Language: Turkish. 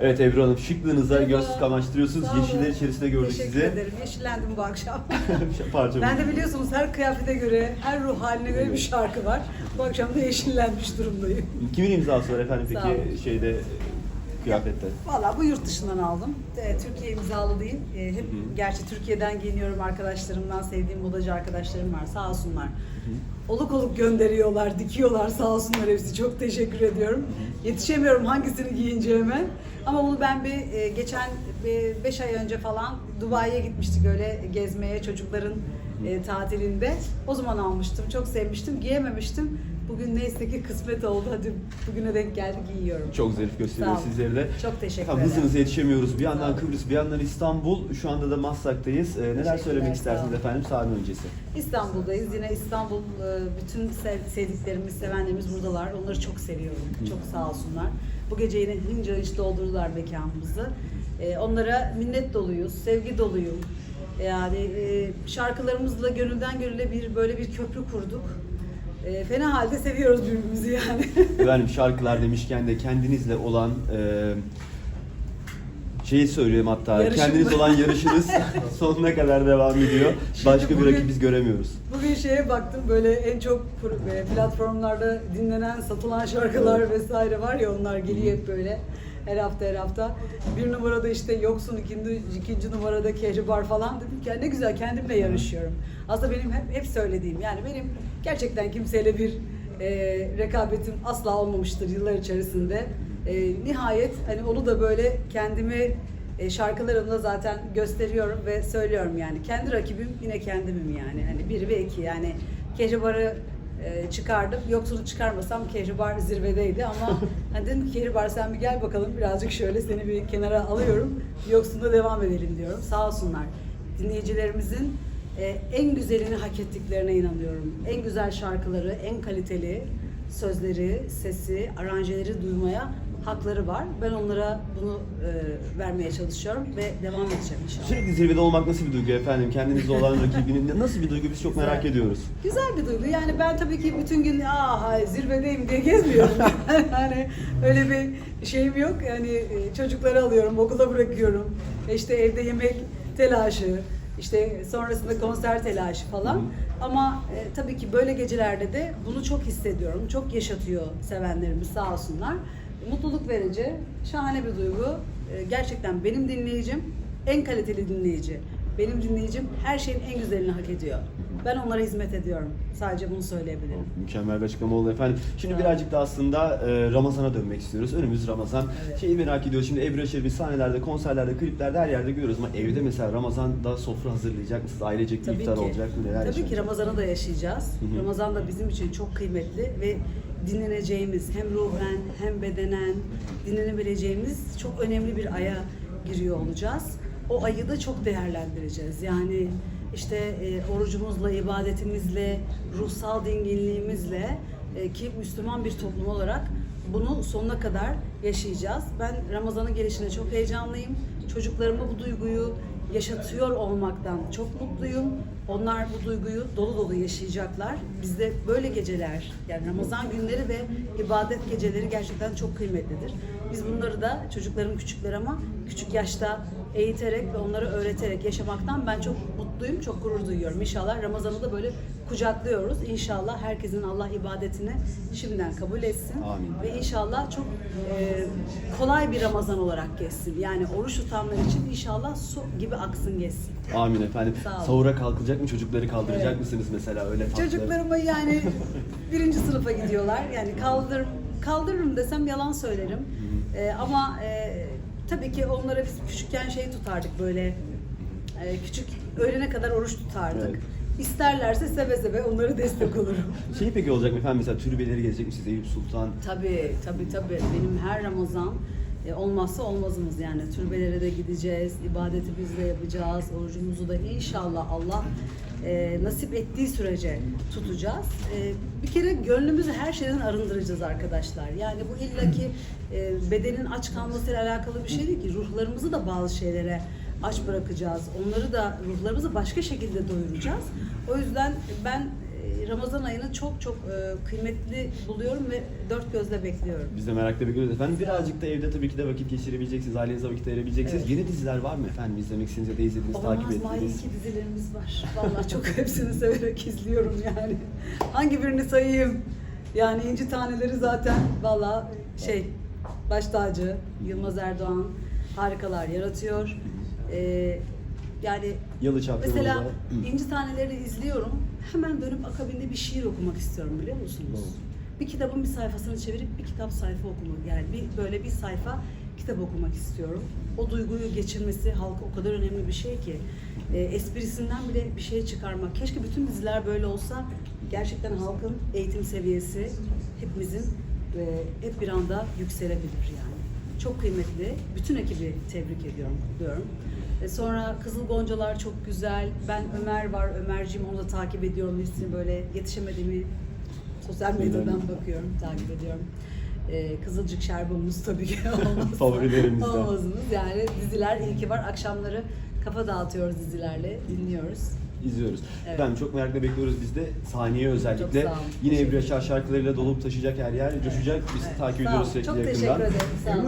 Evet Ebru Hanım şıklığınıza göz kamaştırıyorsunuz. Sağ olun. Yeşiller içerisinde gördük Teşekkür sizi. ederim. Yeşillendim bu akşam. Parça ben de biliyorsunuz her kıyafete göre, her ruh haline göre bir şarkı var. Bu akşam da yeşillenmiş durumdayım. Kimin imzası var efendim Sağ peki şeyde e, kıyafette? Valla bu yurt dışından aldım. E, Türkiye imzalı değil. E, hep gerçi Türkiye'den giyiniyorum arkadaşlarımdan, sevdiğim modacı arkadaşlarım var. Sağ olsunlar. Oluk oluk gönderiyorlar, dikiyorlar sağ olsunlar hepsi. Çok teşekkür ediyorum. Yetişemiyorum hangisini giyineceğime. Ama bunu ben bir e, geçen 5 ay önce falan Dubai'ye gitmiştik öyle gezmeye çocukların e, tatilinde. O zaman almıştım. Çok sevmiştim. Giyememiştim. Bugün neyse ki kısmet oldu. Hadi bugüne denk geldi giyiyorum. Çok zarif gösteriyor Sağ olun. sizleri de. Çok teşekkür ederim. hızınıza yetişemiyoruz. Bir yandan. Kıbrıs, bir yandan İstanbul. Şu anda da Maslak'tayız. Ee, neler Teşekkürler, söylemek sağ istersiniz olun. efendim sahne öncesi? İstanbul'dayız. Yine İstanbul e, bütün sev- sevdiklerimiz, sevenlerimiz buradalar. Onları çok seviyorum. Çok sağ olsunlar. Bu gece yine hınca hınç doldurdular mekanımızı. E, Onlara minnet doluyuz, sevgi doluyum. Yani e, şarkılarımızla gönülden gönüle bir böyle bir köprü kurduk. Fena halde seviyoruz birbirimizi yani. Efendim şarkılar demişken de kendinizle olan e, şeyi söyleyeyim hatta. Yarışım Kendiniz olan yarışınız sonuna kadar devam ediyor. Başka bir bugün- rakip biz göremiyoruz. Bugün şeye baktım böyle en çok pr- e, platformlarda dinlenen, satılan şarkılar vesaire var ya onlar geliyor hep böyle her hafta her hafta. Bir numarada işte yoksun, ikinci, ikinci numarada kehribar falan dedim ki "Ya ne güzel kendimle yarışıyorum. Aslında benim hep, hep söylediğim yani benim gerçekten kimseyle bir e, rekabetim asla olmamıştır yıllar içerisinde. E, nihayet hani onu da böyle kendimi e, şarkılarımda zaten gösteriyorum ve söylüyorum yani. Kendi rakibim yine kendimim yani. Hani bir ve iki yani. Kehribar'ı e, çıkardım. Yoksunu çıkarmasam Kehribar zirvedeydi ama hani dedim ki Kehribar sen bir gel bakalım birazcık şöyle seni bir kenara alıyorum. Yoksunda devam edelim diyorum. Sağ olsunlar. Dinleyicilerimizin e, en güzelini hak ettiklerine inanıyorum. En güzel şarkıları, en kaliteli sözleri, sesi, aranjeleri duymaya hakları var. Ben onlara bunu e, vermeye çalışıyorum ve devam edeceğim inşallah. Sürekli zirvede olmak nasıl bir duygu efendim? Kendinizle olan rakibinin nasıl bir duygu biz çok merak Güzel. ediyoruz. Güzel bir duygu. Yani ben tabii ki bütün gün aa hay, zirvedeyim diye gezmiyorum. yani öyle bir şeyim yok. Yani e, çocukları alıyorum, okula bırakıyorum. İşte evde yemek telaşı, işte sonrasında konser telaşı falan. Hı. Ama e, tabii ki böyle gecelerde de bunu çok hissediyorum. Çok yaşatıyor sevenlerimiz sağ olsunlar. Mutluluk verici, şahane bir duygu. E, gerçekten benim dinleyicim en kaliteli dinleyici. Benim dinleyicim her şeyin en güzelini hak ediyor. Ben onlara hizmet ediyorum. Sadece bunu söyleyebilirim. Mükemmel bir açıklama oldu efendim. Şimdi Sağ birazcık da aslında e, Ramazan'a dönmek istiyoruz. Önümüz Ramazan. Evet. Şeyi merak ediyoruz. Şimdi Ebru Şerif'i sahnelerde, konserlerde, kliplerde her yerde görüyoruz ama evde mesela Ramazan'da sofra hazırlayacak mısınız? Ailecek bir Tabii iftar ki. olacak mı? Neler Tabii ki? Ramazan'ı da yaşayacağız. Ramazan da bizim için çok kıymetli ve dinleneceğimiz hem ruhen hem bedenen dinlenebileceğimiz çok önemli bir aya giriyor olacağız. O ayı da çok değerlendireceğiz. Yani işte e, orucumuzla, ibadetimizle, ruhsal dinginliğimizle e, ki Müslüman bir toplum olarak bunu sonuna kadar yaşayacağız. Ben Ramazan'ın gelişine çok heyecanlıyım. Çocuklarıma bu duyguyu yaşatıyor olmaktan çok mutluyum. Onlar bu duyguyu dolu dolu yaşayacaklar. Bizde böyle geceler, yani Ramazan günleri ve ibadet geceleri gerçekten çok kıymetlidir. Biz bunları da çocuklarım küçükler ama küçük yaşta eğiterek ve onları öğreterek yaşamaktan ben çok mutluyum, çok gurur duyuyorum. İnşallah Ramazan'ı da böyle kucaklıyoruz. İnşallah herkesin Allah ibadetini şimdiden kabul etsin. Amin. Ve inşallah çok e, kolay bir Ramazan olarak geçsin. Yani oruç tutanlar için inşallah su gibi aksın geçsin. Amin efendim. Sağ olun. Sahura kalkacak mı? Çocukları kaldıracak Evet. mısınız mesela öyle farklı? Çocuklarıma yani birinci sınıfa gidiyorlar. Yani kaldır, kaldırırım desem yalan söylerim. E, ama e, tabii ki onlara biz küçükken şey tutardık böyle e, küçük öğlene kadar oruç tutardık. Evet. İsterlerse seve seve onlara destek olurum. Şey peki olacak mı efendim mesela türbeleri gezecek misiniz? Eyüp Sultan. Tabii tabii tabii. Benim her Ramazan e, olmazsa olmazımız yani. Türbelere de gideceğiz, ibadetimizi de yapacağız, orucumuzu da inşallah Allah e, nasip ettiği sürece tutacağız. E, bir kere gönlümüzü her şeyden arındıracağız arkadaşlar. Yani bu illaki e, bedenin aç kalmasıyla alakalı bir şey değil ki. Ruhlarımızı da bazı şeylere aç bırakacağız. Onları da ruhlarımızı başka şekilde doyuracağız. O yüzden ben e, Ramazan ayını çok çok e, kıymetli buluyorum ve dört gözle bekliyorum. Biz de merakla bekliyoruz efendim. Birazcık da evde tabii ki de vakit geçirebileceksiniz, ailenize vakit ayırabileceksiniz. Evet. Yeni diziler var mı efendim izlemek istediğiniz da izlediğiniz, takip Olmaz ettiğiniz? iki dizilerimiz var. Vallahi çok hepsini severek izliyorum yani. Hangi birini sayayım? Yani İnci Taneleri zaten vallahi şey baş tacı Yılmaz Erdoğan harikalar yaratıyor. Ee, yani Yalı mesela da- Hı. İnci Taneleri izliyorum. Hemen dönüp akabinde bir şiir okumak istiyorum biliyor musunuz? Doğru. Bir kitabın bir sayfasını çevirip bir kitap sayfa okumak yani bir böyle bir sayfa kitap okumak istiyorum. O duyguyu geçirmesi halka o kadar önemli bir şey ki e, esprisinden bile bir şey çıkarmak. Keşke bütün diziler böyle olsa gerçekten halkın eğitim seviyesi hepimizin e, hep bir anda yükselebilir yani. Çok kıymetli. Bütün ekibi tebrik ediyorum, kutluyorum. E, sonra Kızıl Goncalar çok güzel. Ben Ömer var, Ömerciğim onu da takip ediyorum. Listini böyle yetişemediğimi sosyal medyadan bakıyorum, takip ediyorum. E, Kızılcık Şerbamız tabii ki olmazsa Favorilerimizden. olmazımız. Yani diziler iyi ki var. Akşamları kafa dağıtıyoruz dizilerle, dinliyoruz. izliyoruz. Evet. Efendim çok merakla bekliyoruz biz de. Saniye özellikle. Sağ olun. Yine Ebru Yaşar şarkılarıyla dolup taşıyacak her yer. Coşacak. Biz Evet. takip Sağ ediyoruz olun. sürekli Çok yakından. teşekkür ederim. Sağ olun.